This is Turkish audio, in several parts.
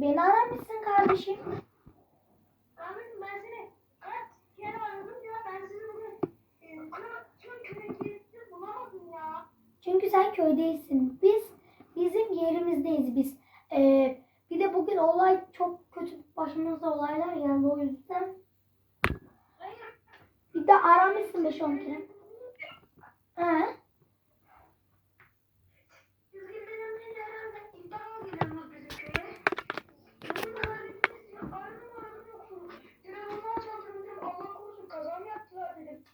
Beni aramışsın kardeşim. Ahmet'im ben seni kaç kere aradım ya ben e, bulamadım ya. Çünkü sen köydeysin. Biz bizim yerimizdeyiz biz. Ee, bir de bugün olay çok kötü başımıza olaylar geldi o yüzden. Hayır. Bir de aramışsın 5-10 kere. He? Siz gitmeden önce herhalde iddiaya geliyorsunuz bizim köye. Bizim de haberimiz yok. Aradım aradım yoksunuz. Telefonunu açmadım dedim. Allah korusun kaza mı yaptılar dedim.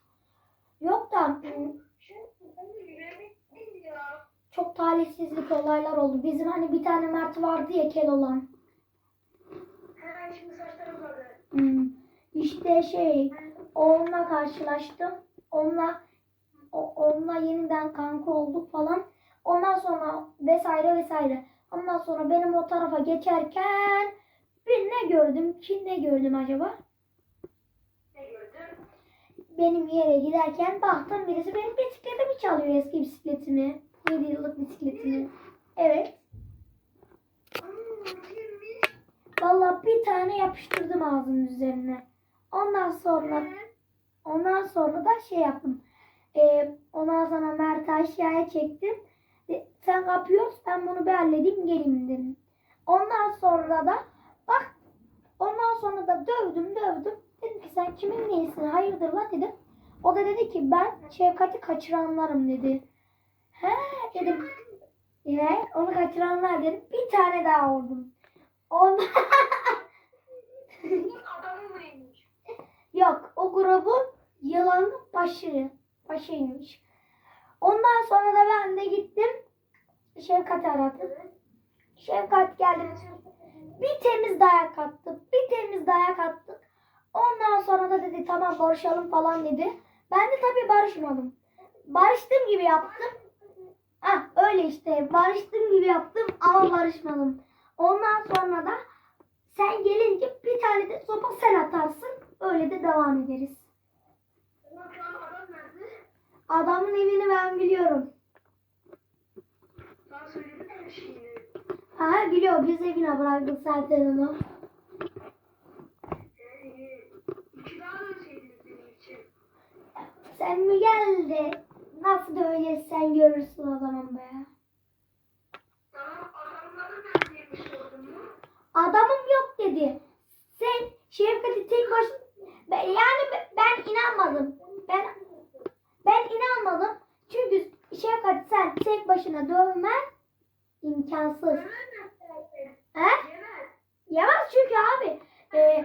Yok da ım, Şu ben de güvenlik değil ya. çok talihsizlik olaylar oldu. Bizim hani bir tane Mert vardı ya kel olan. Hemen şimdi saçlarım uzadı. Hmm, İşte şey onunla karşılaştım. Onunla o- onunla yeniden kanka olduk falan. Ondan sonra vesaire vesaire. Ondan sonra benim o tarafa geçerken bir ne gördüm? Kim ne gördüm acaba? Ne gördün? Benim yere giderken baktım birisi benim bisikletimi çalıyor eski bisikletimi. 7 yıllık bisikletimi. Evet. Vallahi bir tane yapıştırdım ağzının üzerine. Ondan sonra ondan sonra da şey yaptım. Ee, ondan sonra Mert'i aşağıya çektim. De- Sen kapıyorsun ben bunu bir halledeyim geleyim dedim. Ondan sonra da bak ondan sonra da dövdüm dövdüm. Dedim ki sen kimin neyisin hayırdır la dedim. O da dedi ki ben Şefkat'i kaçıranlarım dedi. He dedim. Ne? Onu kaçıranlar dedim. Bir tane daha vurdum. Ondan. Yok o grubun yılanın başı. Başıymış. Ondan sonra da ben de gittim. Şevkat aradım. Şevkat geldi. Bir temiz dayak attı. Bir temiz dayak attı. Ondan sonra da dedi tamam barışalım falan dedi. Ben de tabii barışmadım. Barıştığım gibi yaptım. Ah öyle işte barıştığım gibi yaptım ama barışmadım. Ondan sonra da sen gelince bir tane de sopa sen atarsın. Öyle de devam ederiz. Adamın evini ben biliyorum. Ha biliyor biz evine bıraktık zaten onu. Ee. Sen mi gel de nasıl döveceğiz sen görürsün o zaman be. Adamım yok dedi. Sen Şevkat'i tek baş... Ben- Yani be- ben inanmadım. Ben ben inanmadım. Çünkü Şevkat sen tek başına dövmen imkansız. He? Yemez. Çünkü abi. e,